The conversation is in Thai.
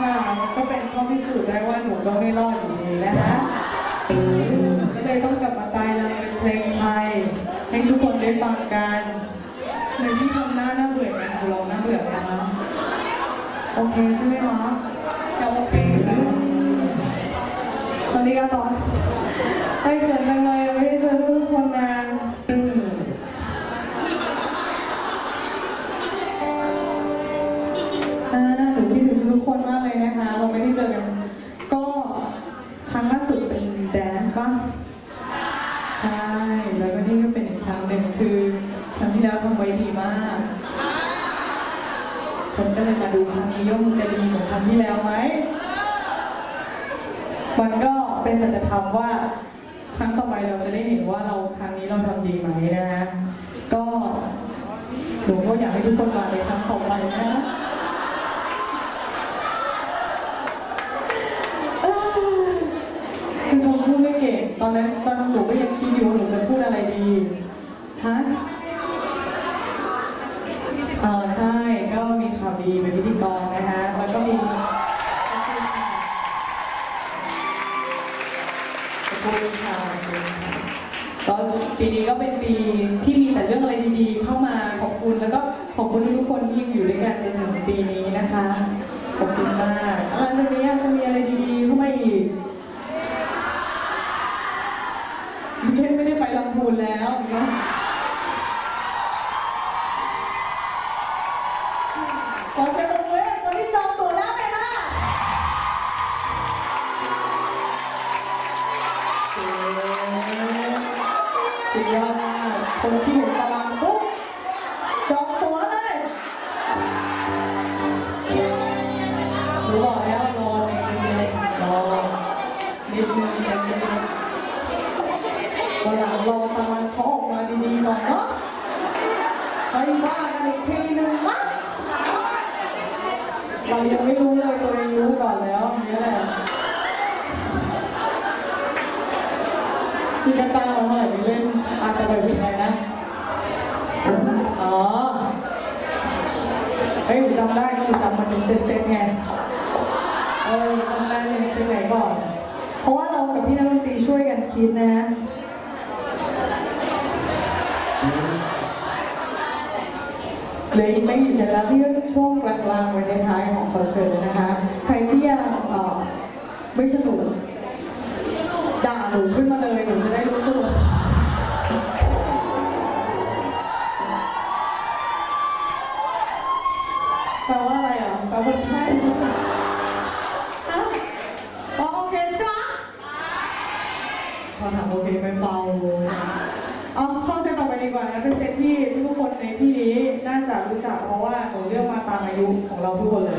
ค่ะก็เป็นข้อพิสูจน์ได้ว่าหนูก็ไม่รอดอยู่ดีนะคะก็เลยต้องกลับมาตายรำเป็นเพลงไทยให้ทุกคนได้ฟังกันในที่ทำหน้าน่าเบื่อกันเราหน่าเบื่อนะคะโอเคใช่ไหมคะโอเคตอนนี้ก็ตอนไปเกิดจังเลย กคนมากเลยนะคะ เราไม่ได้เจอกัน ก็ครั้งล่าสุดเป็นแดนซ์ป่ะใช่ แล้วก็นี่ก็เป็นอีกครั้งหนึ่งคือครั้งที่แล้วทำไว้ดีมากคนก็เลยมาดูครั้งนี้ย่อมจะดีเหมือนครั้งที่แล้วไหมมันก็เป็นสัจธรรมว่าครั้งต่อไปเราจะได้เห็นว่าเราครั้งนี้เราทำดีไหมนะคะก็หนูก็อยากให้ทุกคนมาในครั้งต่อไปนะคะ คือผมพูดไม่เก่ง ต อนนั้นตอนหนูก็ยังคิดอยู่ว่าหนูจะพูดอะไรดีฮะเออใช่ก็มีข่าวดีเป็นพิธีกรนะคะแล้วก็มีขอบคุณค่ะขอบคุณค่ะก็ปีนี้ก็เป็นปีที่มีแต่เรื่องอะไรดีๆ เข้ามาขอบคุณแล้วก็ขอบคุณทุกคนที่ยังอยู่ด้วยกันจนถึงปีนี้นะคะขอบคุณมากหลังจากนี้อาจจะมีอะไรดีๆเข้ามาอีก ดิฉันไม่ได้ไปลำพูน แล้วเนาะขอเสียงปรบมือให้คนที่จองตั๋วแล้วเลยนะสุดยอดมากคนที่อยู่ต วันหลังรอตารางเขาออกมาดีๆก่อนเนาะไปว่ากันอีกทีหนึ่งนะเรายังไม่รู้เลยตัวเองรู้ก่อนแล้วนี้แหละพี่กระจ้าเราเมื่อไหร่ไปเล่นอาจจะไปผิดอะไรนะ อ๋อเฮ้ยจำได้ก็จำมันเป็นเซตๆไงเออจำได้เป็นเซตไหนก่อน เพราะว่าเรากับพี่นักดนตรีช่วยกันคิดนะฮะ เหลืออีกไม่กี่เซตแล้วที่ช่วงกลางๆไว้ในท้ายของคอนเสิร์ตนะคะ ใครที่ยังไม่สนุกด่าหนูขึ้นมาเลยหนูจะ ซ็นที่ทุกคนในที่นี้น่าจะรู้จักเพราะว่าหนูเลือกมาตามอายุของเราทุกคนเลย